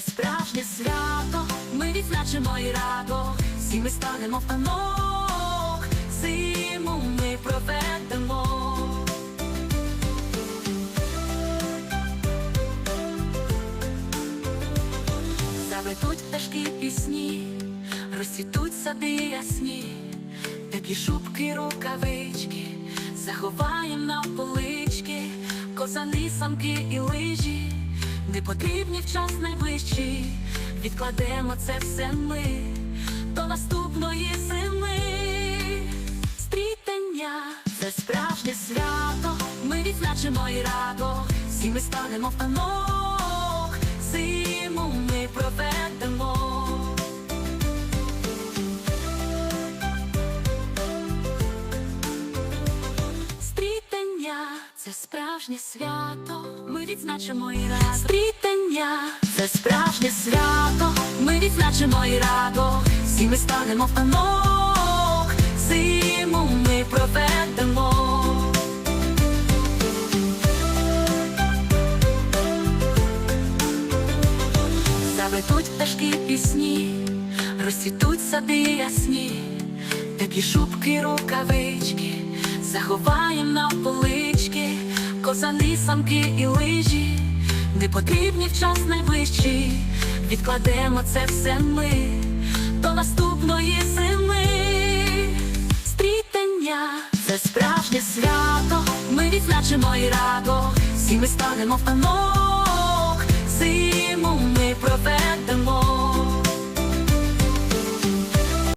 це справжнє свято. Ми відзначимо і радо, всі ми станемо в танок, зиму ми проведемо. Заветуть пташки пісні, розцвітуть сади ясні, теплі шубки, рукавички, заховаєм на полички, козани, самки і лижі, не потрібні в час відкладемо це все ми до наступної зими. Стрітення це справжнє свято, ми відзначимо і радо, всі ми станемо в танок, це справжнє свято, ми відзначимо і радо. Стрітення це справжнє свято, ми відзначимо і радо, всі ми станемо в танок, зиму ми проведемо. Заветуть пташки пісні, розцвітуть сади ясні, теплі шубки, рукавички, заховаєм на полички, козани, самки і лижі, не потрібні в час найближчий, відкладемо це все ми до наступної зими. Стрітення це справжнє свято, ми відзначимо і радо, всі ми станемо в танок,